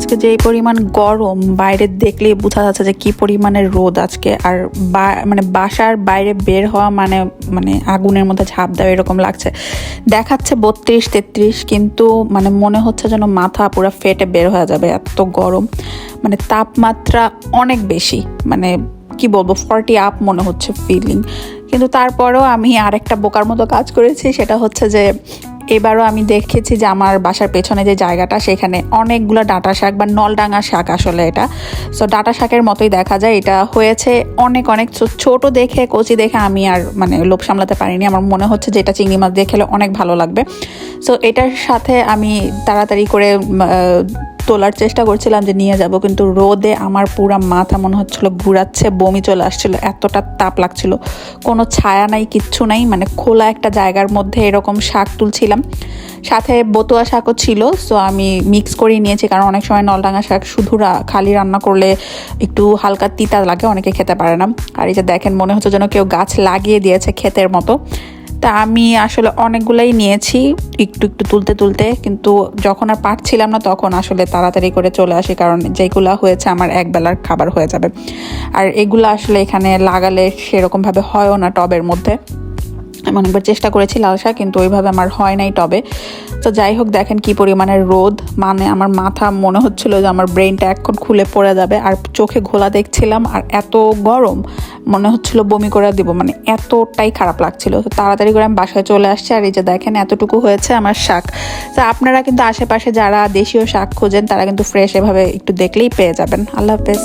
আজকে যে পরিমাণ গরম বাইরে দেখলেই বোঝা যাচ্ছে যে কি পরিমাণের রোদ আজকে। আর মানে বাসার বাইরে বের হওয়া মানে মানে আগুনের মধ্যে ঝাঁপ দেওয়া এরকম লাগছে। দেখাচ্ছে বত্রিশ, তেত্রিশ, কিন্তু মানে মনে হচ্ছে যেন মাথা পুরো ফেটে বের হয়ে যাবে, এত গরম। মানে তাপমাত্রা অনেক বেশি মানে কি বলব ফর্টি আপ মনে হচ্ছে ফিলিং কিন্তু তারপরেও আমি আরেকটা বোকার মতো কাজ করেছি, সেটা হচ্ছে যে এবারও আমি দেখেছি যে আমার বাসার পেছনে যে জায়গাটা, সেখানে অনেকগুলো ডাটা শাক বা নলডাঙা শাক আসলে এটা। সো ডাটা শাকের মতোই দেখা যায়। এটা হয়েছে অনেক অনেক ছোট দেখে, কচি দেখে আমি আর মানে লোভ সামলাতে পারিনি। আমার মনে হচ্ছে যে এটা চিংড়ি মাছ দিয়ে খেলে অনেক ভালো লাগবে। সো এটার সাথে আমি তাড়াতাড়ি করে তোলার চেষ্টা করছিলাম যে নিয়ে যাব, কিন্তু রোদে আমার পুরো মাথা মনে হচ্ছিল ঘুরাচ্ছে, বমি চলে আসছিল, এতটা তাপ লাগছিল। কোনো ছায়া নাই, কিচ্ছু নাই মানে খোলা একটা জায়গার মধ্যে এরকম শাক তুলছিলাম। সাথে বতুয়া শাকও ছিল সো আমি মিক্স করে নিয়েছি, কারণ অনেক সময় নলডাঙ্গা শাক শুধু খালি রান্না করলে একটু হালকা তিতা লাগে, অনেকে খেতে পারে না। আর এই যে দেখেন, মনে হচ্ছে যেন কেউ গাছ লাগিয়ে দিয়েছে ক্ষেতের মতো। তা আমি আসলে অনেকগুলাই নিয়েছি, একটু একটু তুলতে তুলতে, কিন্তু যখন আর পারছিলাম না তখন আসলে তাড়াতাড়ি করে চলে আসি, কারণ যেগুলা হয়েছে আমার এক বেলার খাবার হয়ে যাবে। আর এগুলো আসলে এখানে লাগালে সেরকমভাবে হয়ও না টবের মধ্যে। আমি অনেকবার চেষ্টা করেছি লাল শাক, কিন্তু ওইভাবে আমার হয় নাই টবে। তো যাই হোক, দেখেন কি পরিমাণের রোদ। মানে আমার মাথা মনে হচ্ছিল যে আমার ব্রেনটা এখন খুলে পড়ে যাবে। আর চোখে ঘোলা দেখছিলাম, আর এত গরম। মনে হচ্ছিল বমি করে দিব মানে এতটাই খারাপ লাগছিল। তো তাড়াতাড়ি করে আমি বাসায় চলে আসছি, আর এই যে দেখেন এতটুকু হয়েছে আমার শাক। তো আপনারা কিন্তু আশেপাশে যারা দেশীয় শাক খোঁজেন, তারা কিন্তু ফ্রেশ এভাবে একটু দেখলেই পেয়ে যাবেন। আল্লাহ হাফেজ।